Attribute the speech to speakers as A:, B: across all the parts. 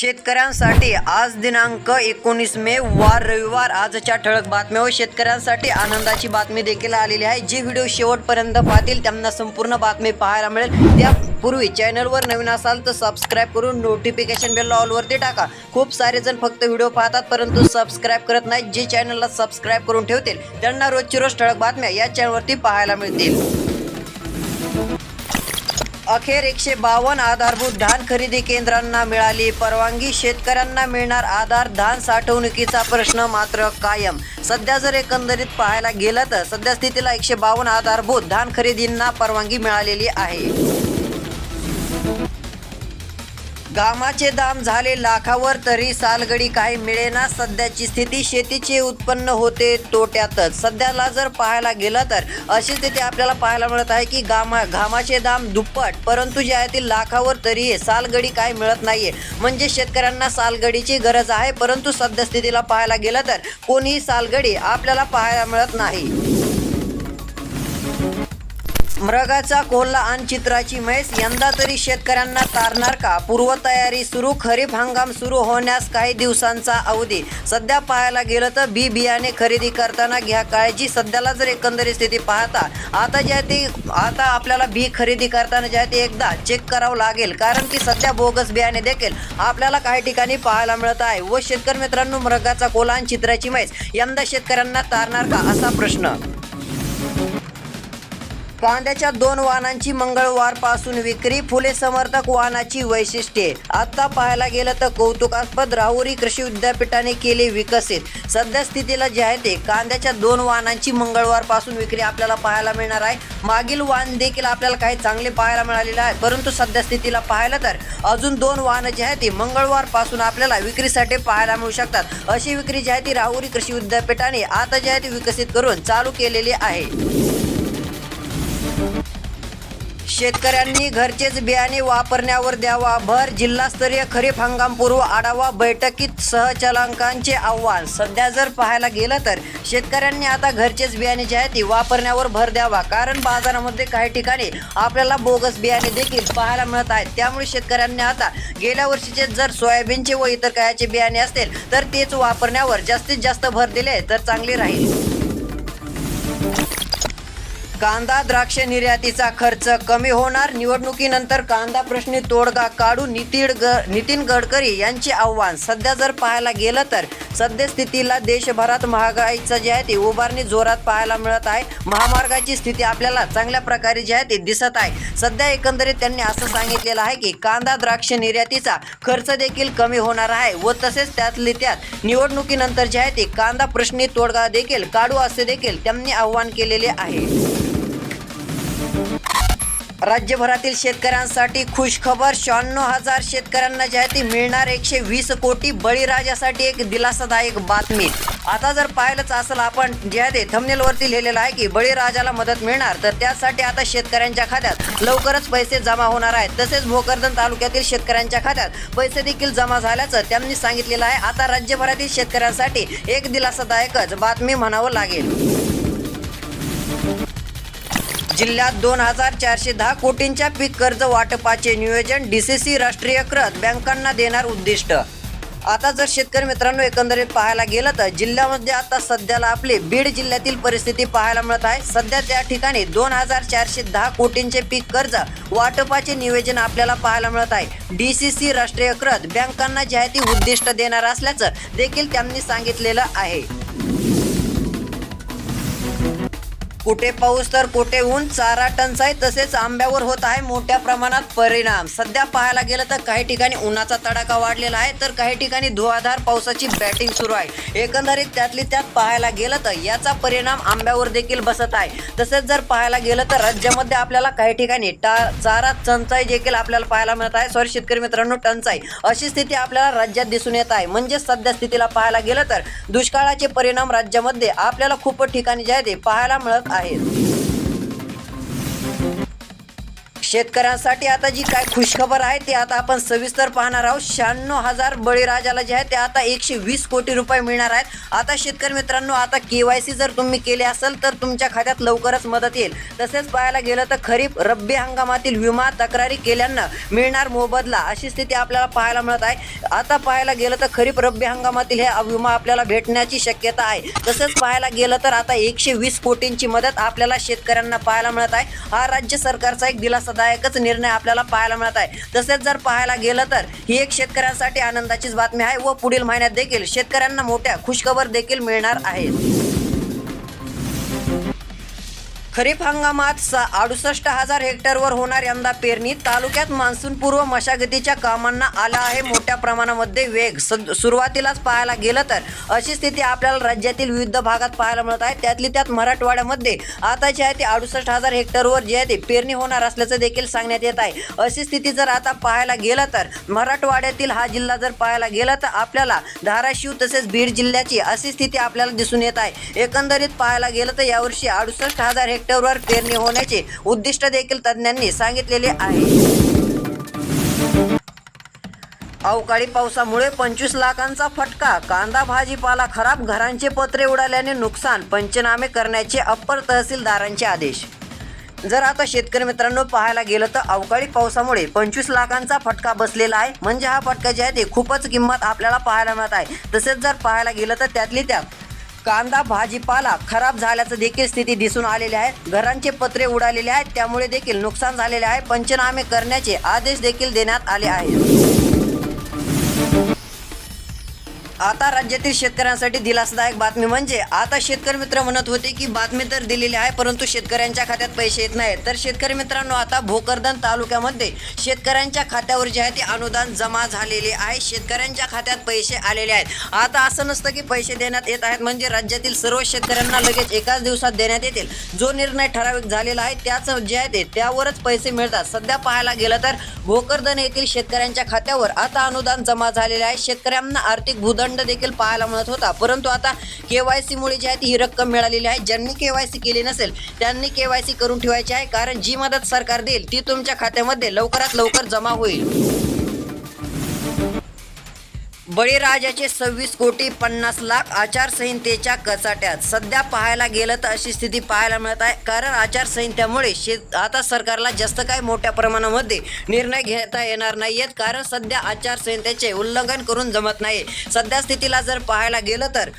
A: शेतकऱ्यांसाठी आज दिनांक एकोणीस मे वार रविवार. आजच्या ठळक बातम्या व शेतकऱ्यांसाठी आनंदाची बातमी देखील आलेली आहे. जी व्हिडिओ शेवटपर्यंत पाहतील त्यांना संपूर्ण बातमी पाहायला मिळेल. त्यापूर्वी चॅनलवर नवीन असाल तर सबस्क्राईब करून नोटिफिकेशन बेल ऑलवरती टाका. खूप सारे जण फक्त व्हिडिओ पाहतात परंतु सबस्क्राईब करत नाहीत. जे चॅनलला सबस्क्राईब करून ठेवतील त्यांना रोजची रोज ठळक बातम्या या चॅनलवरती पाहायला मिळतील. अखेर एकशे बावन्न आधारभूत धान खरेदी केंद्रांना मिळाली परवानगी. शेतकऱ्यांना मिळणार आधार धान साठवणुकीचा प्रश्न मात्र कायम. सध्या जर एकंदरीत पाहायला गेलं तर सध्या स्थितीला एकशे बावन्न आधारभूत धान खरेदींना परवानगी मिळालेली आहे. घामाचे दाम झाले लाखावर तरी सालगडी काही मिळेना. सध्याची स्थिती शेतीचे उत्पन्न होते तोट्यातच. सध्याला जर पाहायला गेलं तर अशी स्थिती आपल्याला पाहायला मिळत आहे की घामा घामाचे दाम दुप्पट परंतु जे आहे ते लाखावर तरी सालगडी काही मिळत नाहीये. म्हणजे शेतकऱ्यांना सालगडीची गरज आहे परंतु सध्या स्थितीला पाहायला गेलं तर कोणीही सालगडी आपल्याला पाहायला मिळत नाही. मृगाचा कोल्हा आणि चित्राची म्हैस यंदा तरी शेतकऱ्यांना तारणार का? पूर्वतयारी सुरू खरीप हंगाम सुरू होण्यास काही दिवसांचा अवधी. सध्या पाहायला गेलं तर बी बियाणे खरेदी करताना घ्या काळजी. सध्याला जर एकंदरीत स्थिती पाहता आता ज्या ते आता आपल्याला बी खरेदी करताना ज्या ते एकदा चेक करावं लागेल. कारण की सध्या बोगस बियाणे देखील आपल्याला काही ठिकाणी पाहायला मिळत आहे. व शेतकरी मित्रांनो मृगाचा कोल्हा आणि चित्राची म्हैस यंदा शेतकऱ्यांना तारणार का? असा प्रश्न. कांद्याच्या दोन वाहनांची मंगळवारपासून विक्री फुले समर्थक वाहनाची वैशिष्ट्ये. आता पाहायला गेलं तर कौतुकास्पद राहुरी कृषी विद्यापीठाने केले विकसित. सध्या स्थितीला जे आहे ते कांद्याच्या दोन वाहनांची मंगळवारपासून विक्री आपल्याला पाहायला मिळणार आहे. मागील वाहन देखील आपल्याला काही चांगले पाहायला मिळालेले आहे परंतु सध्या स्थितीला पाहायला तर अजून दोन वाहनं जी आहे ती मंगळवारपासून आपल्याला विक्रीसाठी पाहायला मिळू शकतात. अशी विक्री जी आहे ती राहुरी कृषी विद्यापीठाने आता जे आहे ती विकसित करून चालू केलेली आहे. शेतकऱ्यांनी घरचेच बियाणे वापरण्यावर द्यावा. भर जिल्हास्तरीय खरीप हंगामपूर्व आढावा बैठकीत सहचलांकांचे आव्हान. सध्या जर पाहायला गेलं तर शेतकऱ्यांनी आता घरचेच बियाणे जे आहेत ते वापरण्यावर भर द्यावा. कारण बाजारामध्ये काही ठिकाणी आपल्याला बोगस बियाणे देखील पाहायला मिळत आहेत. त्यामुळे शेतकऱ्यांनी आता गेल्या वर्षीचे जर सोयाबीनचे व इतर कायाचे बियाणे असतील तर तेच वापरण्यावर जास्तीत जास्त भर दिले तर चांगले राहील. कांदा द्राक्ष निर्यातीचा खर्च कमी होणार. निवडणुकीनंतर कांदा प्रश्नी तोडगा काढू नितीड ग नितीन गडकरी यांचे आव्हान. सध्या जर पाहायला गेलं तर सद्यस्थितीला देशभरात महागाईचं जे आहे ते उभारणी जोरात पाहायला मिळत आहे. महामार्गाची स्थिती आपल्याला चांगल्या प्रकारे जी आहे ते दिसत आहे. सध्या एकंदरीत त्यांनी असं सांगितलेलं आहे की कांदा द्राक्ष निर्यातीचा खर्च देखील कमी होणार आहे व तसेच त्यातली त्यात निवडणुकीनंतर जे आहे ते कांदा प्रश्नी तोडगा देखील काढू असे देखील त्यांनी आव्हान केलेले आहे. राज्यभरातील शेतकऱ्यांसाठी खुशखबर शहाण्णव हजार शेतकऱ्यांना जे आहे ती मिळणार एकशे वीस कोटी बळीराजासाठी एक दिलासादायक बातमी. आता जर पाहिलंच असेल आपण जे आहे ते थमनेलवरती लिहिलेलं आहे की बळीराजाला मदत मिळणार तर त्यासाठी आता शेतकऱ्यांच्या खात्यात लवकरच पैसे जमा होणार आहेत. तसेच भोकरदन तालुक्यातील शेतकऱ्यांच्या खात्यात पैसे देखील जमा झाल्याचं त्यांनी सांगितलेलं आहे. आता राज्यभरातील शेतकऱ्यांसाठी एक दिलासादायकच बातमी म्हणावं लागेल. जिल्ह्यात दोन हजार चारशे दहा कोटींच्या पीक कर्ज वाटपाचे नियोजन डीसीसी राष्ट्रीयकृत बँकांना देणार उद्दिष्ट. आता जर शेतकरी मित्रांनो एकंदरीत पाहायला गेलं तर जिल्ह्यामध्ये आता सध्याला आपली बीड जिल्ह्यातील परिस्थिती पाहायला मिळत आहे. सध्या त्या ठिकाणी दोन हजार चारशे दहा कोटींचे पीक कर्ज वाटपाचे नियोजन आपल्याला पाहायला मिळत आहे. डी सी सी राष्ट्रीयकृत बँकांना जाहिती उद्दिष्ट देणार असल्याचं देखील त्यांनी सांगितलेलं आहे. कुठे पाऊस तर कुठे ऊन चारा टंचाई तसेच आंब्यावर होत आहे मोठ्या प्रमाणात परिणाम. सध्या पाहायला गेलं तर काही ठिकाणी उन्हाचा तडाखा वाढलेला आहे तर काही ठिकाणी धुवाधार पावसाची बॅटिंग सुरू आहे. एकंदरीत त्यातली त्यात पाहायला गेलं तर याचा परिणाम आंब्यावर देखील बसत आहे. तसेच जर पाहायला गेलं तर राज्यामध्ये आपल्याला काही ठिकाणी टा चारा टंचाई देखील आपल्याला पाहायला मिळत आहे. सॉरी शेतकरी मित्रांनो टंचाई. अशी स्थिती आपल्याला राज्यात दिसून येत आहे. म्हणजे सध्या स्थितीला पाहायला गेलं तर दुष्काळाचे परिणाम राज्यामध्ये आपल्याला खूप ठिकाणी जे आहे ते पाहायला मिळत आहेत शेतकऱ्यांसाठी आता जी काय खुशखबर आहे ती आता आपण सविस्तर पाहणार आहोत. शहाण्णव हजार बळीराजाला जे आहे ते आता एकशे वीस कोटी रुपये मिळणार आहेत. आता शेतकरी मित्रांनो आता के वाय सी जर तुम्ही केले असेल तर तुमच्या खात्यात लवकरच मदत येईल. तसेच पाहायला गेलं तर खरीप रब्बी हंगामातील विमा तक्रारी केल्यानं मिळणार मोबदला अशी स्थिती आपल्याला पाहायला मिळत आहे. आता पाहायला गेलं तर खरीप रब्बी हंगामातील हे विमा आपल्याला भेटण्याची शक्यता आहे. तसेच पाहायला गेलं तर आता एकशे वीस कोटींची मदत आपल्याला शेतकऱ्यांना पाहायला मिळत आहे. हा राज्य सरकारचा एक दिलासा दिलासादायकच निर्णय आपल्याला पाहायला मिळत आहे. तसेच जर पाहायला गेलं तर ही एक शेतकऱ्यांसाठी आनंदाचीच बातमी आहे व पुढील महिन्यात देखील शेतकऱ्यांना मोठ्या खुशखबर देखील मिळणार आहे. खरीप हंगामात सा अडुसष्ट हजार हेक्टरवर होणार यंदा पेरणी. तालुक्यात मान्सूनपूर्व मशागतीच्या कामांना आला आहे मोठ्या प्रमाणामध्ये वेग. सद सुरुवातीलाच पाहायला गेलं तर अशी स्थिती आपल्याला राज्यातील विविध भागात पाहायला मिळत आहे. त्यातली त्यात मराठवाड्यामध्ये आता जे आहे ते अडुसष्ट हजार हेक्टरवर जे आहे ते पेरणी होणार असल्याचं देखील सांगण्यात येत आहे. अशी स्थिती जर आता पाहायला गेलं तर मराठवाड्यातील हा जिल्हा जर पाहायला गेला तर आपल्याला धाराशिव तसेच बीड जिल्ह्याची अशी स्थिती आपल्याला दिसून येत आहे. एकंदरीत पाहायला गेलं तर यावर्षी अडुसष्ट हजार हेक्टरवर पेरणी होण्याचे उद्दिष्ट देखील तज्ज्ञांनी सांगितलेले आहे. अवकाळी पावसामुळे पंचवीस लाखांचा फटका कांदा भाजीपाला खराब घरांचे पत्रे उडाल्याने नुकसान पंचनामे करण्याचे अप्पर तहसीलदारांचे आदेश. जर आता शेतकरी मित्रांनो पाहायला गेलं तर अवकाळी पावसामुळे पंचवीस लाखांचा फटका बसलेला आहे. म्हणजे हा फटका जे आहे ते खूपच किंमत आपल्याला पाहायला मिळत आहे. तसेच जर पाहायला गेलं तर त्यातली त्यात कांदा भाजीपाला खराब झाल्याचं देखील स्थिती दिसून आलेली आहे. घरांचे पत्रे उडालेले आहेत. त्यामुळे देखील नुकसान झालेले आहे. पंचनामे करण्याचे आदेश देखील देण्यात आले आहेत. आता राज्यातील शेतकऱ्यांसाठी दिलासदायक बातमी म्हणजे आता शेतकरी मित्र म्हणत होते की बातमी तर दिलेली आहे परंतु शेतकऱ्यांच्या खात्यात पैसे येत नाहीत. तर शेतकरी मित्रांनो आता भोकरदन तालुक्यामध्ये शेतकऱ्यांच्या खात्यावर जे आहे ते अनुदान जमा झालेले आहे. शेतकऱ्यांच्या खात्यात पैसे आलेले आहेत. आता असं नसतं की पैसे देण्यात येत आहेत म्हणजे राज्यातील सर्व शेतकऱ्यांना लगेच एकाच दिवसात देण्यात येतील. जो निर्णय ठराविक झालेला आहे त्याच जे आहे ते त्यावरच पैसे मिळतात. सध्या पाहायला गेलं तर भोकरदन येथील शेतकऱ्यांच्या खात्यावर आता अनुदान जमा झालेले आहे. शेतकऱ्यांना आर्थिक भूदंड देखील पाहायला मिळत होता. परंतु आता के वाय सीमुळे जी आहे ती ही रक्कम मिळालेली आहे. ज्यांनी केवायसी केली नसेल त्यांनी केवायसी करून ठेवायची आहे. कारण जी मदत सरकार देईल ती तुमच्या खात्यामध्ये लवकरात लवकर जमा होईल. बळीराजाचे सव्वीस कोटी पन्नास लाख आचारसंहितेच्या कचाट्यात. सध्या पाहायला गेलं तर अशी स्थिती पाहायला मिळत आहे. कारण आचारसंहितेमुळे शेत आता सरकारला जास्त काय मोठ्या प्रमाणामध्ये निर्णय घेता येणार नाहीयेत. कारण सध्या आचारसंहितेचे उल्लंघन करून जमत नाही सध्या स्थितीला जर पाहायला गेलं तर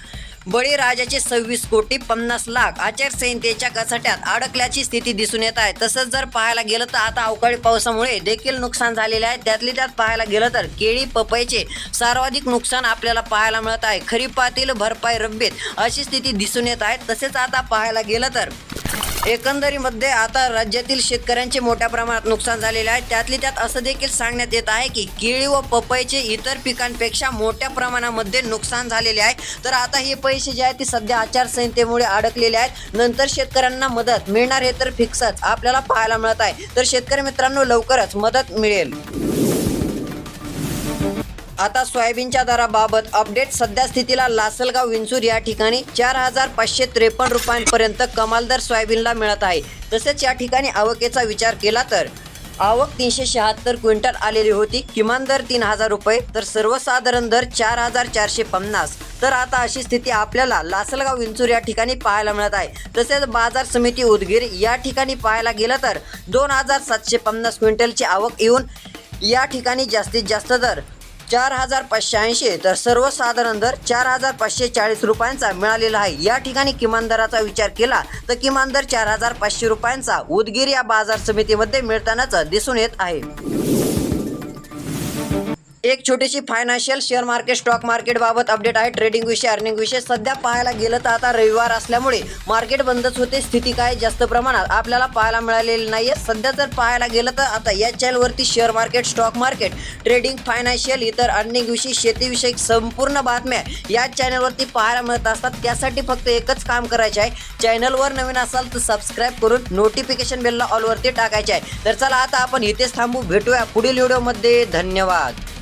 A: बळीराजाचे सव्वीस कोटी पन्नास लाख आचारसंहितेच्या कचाट्यात अडकल्याची स्थिती दिसून येत आहे. तसंच जर पाहायला गेलं तर आता अवकाळी पावसामुळे देखील नुकसान झालेले आहे. त्यातली त्यात पाहायला गेलं तर केळी पपईचे सर्वाधिक नुकसान आपल्याला पाहायला मिळत आहे. खरीपातील भरपाई रब्बीत अशी स्थिती दिसून येत आहे. तसेच आता पाहायला गेलं तर एकंदरीमध्ये आता राज्यातील शेतकऱ्यांचे मोठ्या प्रमाणात नुकसान झालेले आहे. त्यातली त्यात असं देखील सांगण्यात येत आहे की केळी व पपईचे इतर पिकांपेक्षा मोठ्या प्रमाणामध्ये नुकसान झालेले आहे. तर आता हे पैसे जे आहेत ते सध्या आचारसंहितेमुळे अडकलेले आहेत. नंतर शेतकऱ्यांना मदत मिळणार हे तर फिक्सच आपल्याला पाहायला मिळत आहे. तर शेतकरी मित्रांनो लवकरच मदत मिळेल. आता सोयाबीनच्या दराबाबत अपडेट सध्या स्थितीला लासलगाव विंचूर या ठिकाणी चार हजार पाचशे त्रेपन्न रुपयांपर्यंत कमाल दर सोयाबीनला मिळत आहे. तसेच या ठिकाणी आवकेचा विचार केला तर आवक तीनशे शहात्तर क्विंटल आलेली होती. किमान दर तीन हजार रुपये तर सर्वसाधारण दर चार हजार चारशे पन्नास. तर आता अशी स्थिती आपल्याला लासलगाव विंचूर या ठिकाणी पाहायला मिळत आहे. तसेच बाजार समिती उदगीर या ठिकाणी पाहायला गेलं तर दोन हजार सातशे पन्नास क्विंटलची आवक येऊन या ठिकाणी जास्तीत जास्त दर चार हजार पाचशे ऐंशी तर सर्वसाधारण दर चार हजार पाचशे चाळीस रुपयांचा मिळालेला आहे. या ठिकाणी किमान दराचा विचार केला तर किमान दर चार हजार पाचशे रुपयांचा उदगीर या बाजार समितीमध्ये मिळतानाच दिसून येत आहे. एक छोटीशी financial share market stock market बाबत अपडेट आहे. ट्रेडिंग विषय अर्निंग विषय सध्या पाहायला गेलं तर आता रविवार असल्यामुळे मार्केट बंदच होते. स्थिती काय? जास्त प्रमाणात आपल्याला पाहायला मिळालेली नाहीये. सध्या जर पाहायला गेलं तर आता या चॅनलवरती share market stock market trading financial इतर अर्निंग विषयी शेतीविषयक संपूर्ण बातम्या या चॅनलवरती पाहायला मिळत असतात. त्यासाठी फक्त एकच काम करायचे आहे. चॅनलवर नवीन असाल तर सबस्क्राईब करून नोटिफिकेशन बेलला ऑलवरती टाकायचे आहे. तर चला आता आपण इथेच थांबू. भेटूया पुढील व्हिडिओमध्ये धन्यवाद.